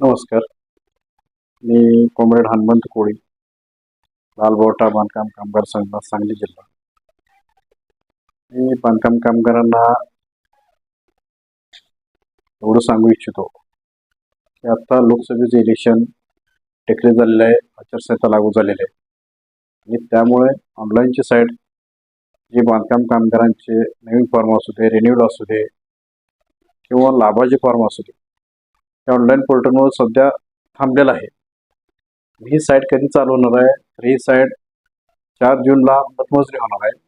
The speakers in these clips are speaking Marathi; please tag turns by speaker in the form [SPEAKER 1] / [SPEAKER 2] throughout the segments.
[SPEAKER 1] नमस्कार. मी कॉम्रेड हनुमंत कोळी लालबोटा बांधकाम कामगार संघ सांगली जिल्हा. मी बांधकाम कामगारांना एवढं सांगू इच्छितो की आता लोकसभेचे इलेक्शन टेकले झालेले आहे आचारसंहिता लागू झालेली आहे. आणि त्यामुळे ऑनलाईनची साईट जे बांधकाम कामगारांचे नवीन फॉर्म असू दे रिन्यूल असू दे किंवा लाभाचे फॉर्म असू दे या ऑनलाईन पोर्टलमुळे सध्या थांबलेलं आहे. ही साईट कधी चालू होणार आहे? तर ही साईट चार जूनला मतमोजणी होणार आहे.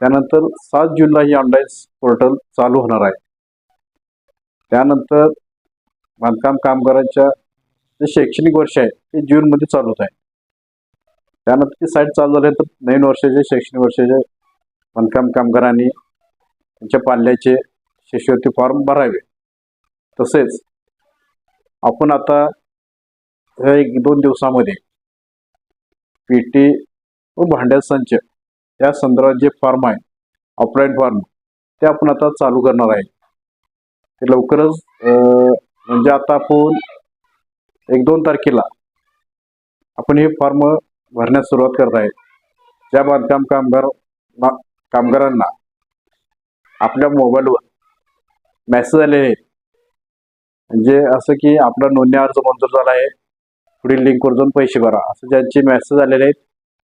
[SPEAKER 1] त्यानंतर सात जूनला ही ऑनलाईन पोर्टल चालू होणार आहे. त्यानंतर बांधकाम कामगारांच्या जे शैक्षणिक वर्ष आहे ते जूनमध्ये चालू होत आहे. त्यानंतर ती साईट चालू झाल्यानंतर नवीन वर्षाचे शैक्षणिक वर्षाचे बांधकाम कामगारांनी त्यांच्या पाल्याचे शिष्यवृत्ती फॉर्म भरावे. तसेच आपण आता ह्या एक दोन दिवसामध्ये पी टी व भांड्या संच या संदर्भात जे फॉर्म आहे ऑफलाईन फॉर्म ते आपण आता चालू करणार आहे. ते लवकरच म्हणजे आता आपण एक दोन तारखेला आपण हे फॉर्म भरण्यास सुरुवात करत आहे. ज्या बांधकाम कामगार कामगारांना आपल्या मोबाईलवर मेसेज आलेले आहेत म्हणजे असं की आपला नोंदणी अर्ज मंजूर झाला आहे पुढील लिंकवर जाऊन पैसे भरा. असं ज्यांचे मेसेज आलेले आहेत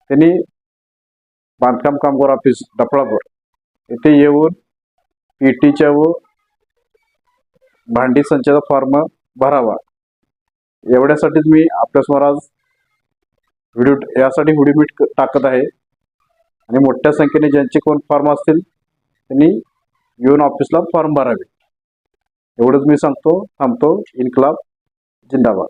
[SPEAKER 1] त्यांनी बांधकाम कामगार ऑफिस डफळापूर येथे येऊन पी टीच्या व भांडी संचाचा फॉर्म भरावा. एवढ्यासाठीच मी आपल्यासमोर आज व्हिडिओ यासाठी व्हिडिओ मीट टाकत आहे. आणि मोठ्या संख्येने ज्यांचे कोण फॉर्म असतील त्यांनी येऊन ऑफिसला फॉर्म भरावे. एवढंच मी सांगतो थांबतो. इन्कलाब जिंदाबाद.